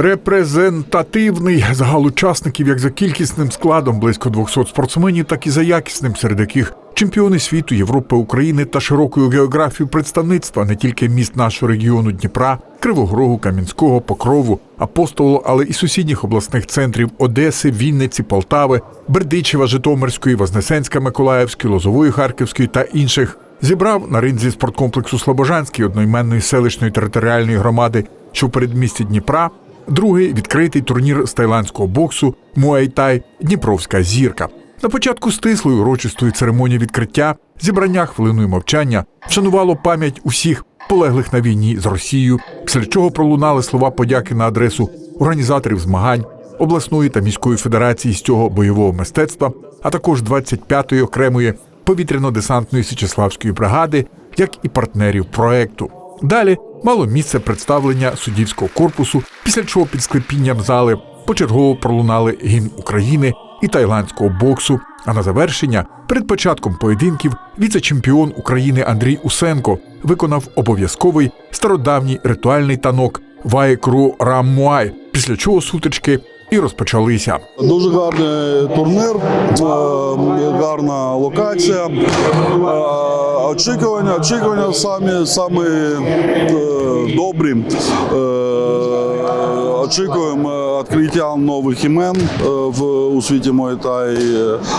Репрезентативний загал учасників як за кількісним складом близько 200 спортсменів, так і за якісним, серед яких чемпіони світу, Європи, України та широкою географією представництва не тільки міст нашого регіону Дніпра, Кривого Рогу, Кам'янського, Покрову, Апостолу, але і сусідніх обласних центрів Одеси, Вінниці, Полтави, Бердичева, Житомирської, Вознесенська, Миколаївської, Лозової, Харківської та інших. Зібрав на ринзі спорткомплексу Слобожанський одноіменної селищної територіальної громади, що в передмісті Дніпра, другий відкритий турнір з тайландського боксу Муайтай Дніпровська зірка. На початку стислої урочистої церемонії відкриття зібрання хвилиною мовчання вшанувало пам'ять усіх полеглих на війні з Росією, після чого пролунали слова подяки на адресу організаторів змагань, обласної та міської федерації з цього бойового мистецтва, а також 25-ї окремої повітряно-десантної Січеславської бригади, як і партнерів проекту. Далі мало місце представлення суддівського корпусу, після чого під склепінням зали почергово пролунали гімн України і тайландського боксу. А на завершення, перед початком поєдинків, віце-чемпіон України Андрій Усенко виконав обов'язковий стародавній ритуальний танок Вайкру Раммуай, після чого сутички і розпочалися. Дуже гарний турнір, е, гарна локація. Е, Очікування, очікування самі, самі е, добрі. Е, Очікуємо відкриття нових імен е, в у світі Муайтай.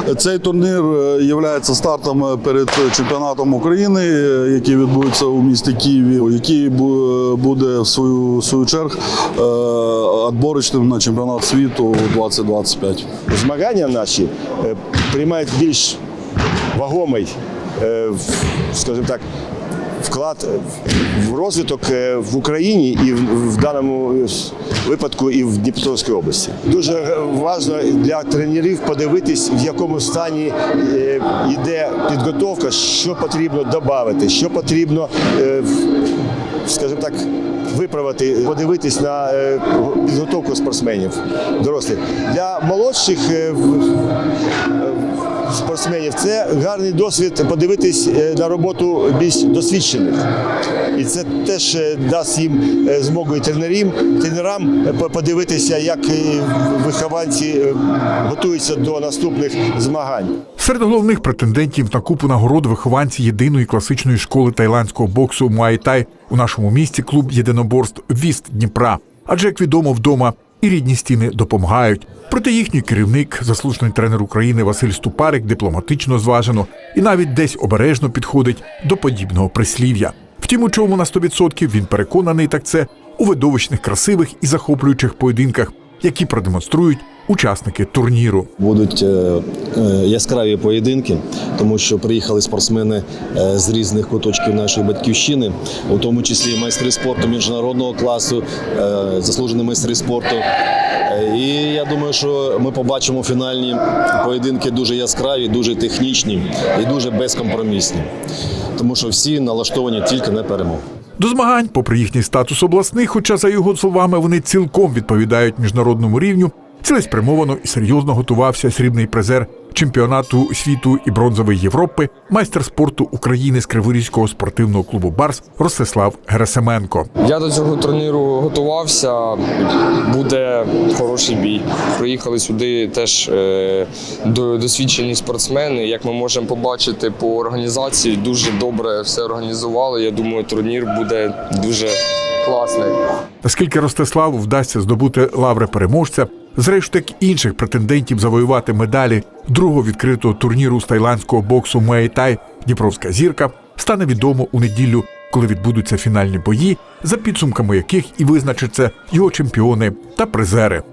Е, Цей турнір є стартом перед чемпіонатом України, е, який відбудеться у місті Києві, який буде в свою, в свою чергу е, відборочним на чемпіонат світу 2025. змагання наші е, приймають більш вагомий, е, скажімо так, вклад в розвиток е, в Україні і в, даному е, випадку і в Дніпропетровській області. Дуже важливо для тренерів подивитись, в якому стані е, йде підготовка, що потрібно додати, що потрібно. е, скажімо так, виправити, подивитись на е, підготовку спортсменів дорослих. Для молодших е, е, спортсменів це гарний досвід подивитись е, на роботу більш досвідчених. І це теж е, дасть їм е, змогу і тренерам, тренерам подивитися, як вихованці готуються до наступних змагань. Серед головних претендентів на купу нагород вихованці єдиної класичної школи тайландського боксу Муайтай у нашому місті клуб єдиноборств Віст Дніпра. Адже, як відомо, вдома і рідні стіни допомагають. Проте їхній керівник, заслужений тренер України Василь Ступарик, дипломатично зважено і навіть десь обережно підходить до подібного прислів'я. Втім, у чому на 100% він переконаний, так це у видовищних, красивих і захоплюючих поєдинках, які продемонструють учасники турніру. Будуть е, е, яскраві поєдинки, тому що приїхали спортсмени е, з різних куточків нашої батьківщини, у тому числі майстри спорту міжнародного класу, заслужені майстри спорту. І я думаю, що ми побачимо фінальні поєдинки дуже яскраві, дуже технічні і дуже безкомпромісні, тому що всі налаштовані тільки на перемогу. До змагань, попри їхній статус обласних, хоча за його словами вони цілком відповідають міжнародному рівню, цілеспрямовано і серйозно готувався срібний призер чемпіонату світу і бронзової Європи, майстер спорту України з Криворізького спортивного клубу Барс Ростислав Герасименко. Я до цього турніру готувався. Буде хороший бій. Приїхали сюди теж е, досвідчені спортсмени. Як ми можемо побачити по організації, дуже добре все організували. Я думаю, турнір буде дуже класний. Наскільки Ростиславу вдасться здобути лаври переможця, як інших претендентів завоювати медалі другого відкритого турніру з тайландського боксу Муайтай Дніпровська зірка стане відомо у неділю, коли відбудуться фінальні бої, за підсумками яких і визначаться його чемпіони та призери.